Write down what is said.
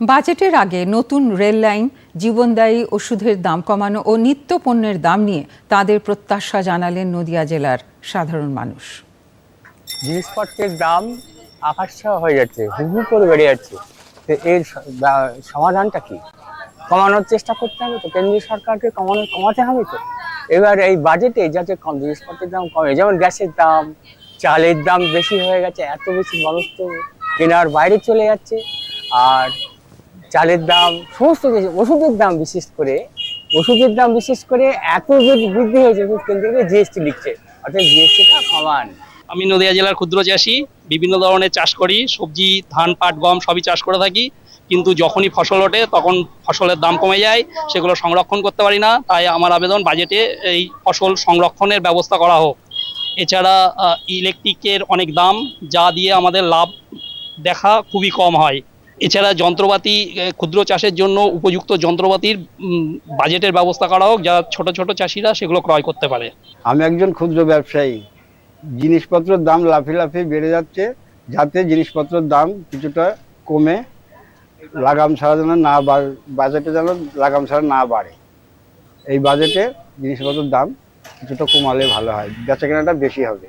বাজেটের আগে নতুন রেল লাইন, জীবনদায়ী ওষুধের দাম কমানো ও নিত্য পণ্যের দাম নিয়ে তাদের প্রত্যাশা জানালেন নদিয়া জেলার সাধারণ মানুষ। জিনিসপত্রের দাম আকাশ হয়ে যাচ্ছে হু হু করে বেড়ে যাচ্ছে। এর সমাধানটা কি? কমানোর চেষ্টা করতে হবে তো, কেন্দ্রীয় সরকারকে কমানো, কমাতে হবে তো। এবার এই বাজেটে যাতে কম, জিনিসপত্রের দাম কমে, যেমন গ্যাসের দাম, চালের দাম বেশি হয়ে গেছে, এত বেশি মানুষ তো কেনার বাইরে চলে যাচ্ছে। আর চালের দাম, সমস্ত কিছু, ওষুধের দাম বিশেষ করে, ওষুধের দাম বিশেষ করে এত বৃদ্ধি হয়েছে, ওষুধ কেন্দ্র জিএসটি লিখছে। অর্থাৎ জিএসটিটা কমান আমি নদিয়া জেলার ক্ষুদ্র চাষি, বিভিন্ন ধরনের চাষ করি, সবজি, ধান, পাট, গম সবই চাষ করে থাকি। কিন্তু যখনই ফসল ওঠে, তখন ফসলের দাম কমে যায়, সেগুলো সংরক্ষণ করতে পারি না। তাই আমার আবেদন বাজেটে এই ফসল সংরক্ষণের ব্যবস্থা করা হোক। এছাড়া ইলেকট্রিকের অনেক দাম, যা দিয়ে আমাদের লাভ দেখা খুবই কম হয়। এছাড়া যন্ত্রপাতি ক্ষুদ্র চাষের জন্য উপযুক্ত যন্ত্রপাতির বাজেটের ব্যবস্থা করা হোক, যা ছোট ছোট চাষিরা সেগুলো ক্রয় করতে পারে। আমি একজন ক্ষুদ্র ব্যবসায়ী। জিনিসপত্রের দাম লাফে লাফে বেড়ে যাচ্ছে, যাতে জিনিসপত্রের দাম কিছুটা কমে, লাগাম ছাড়া যেন না বাজেটে যেন লাগাম ছাড়া না বাড়ে। এই বাজেটে জিনিসপত্রের দাম কিছুটা কমালে ভালো হয় বেচা কেনাটা বেশি হবে।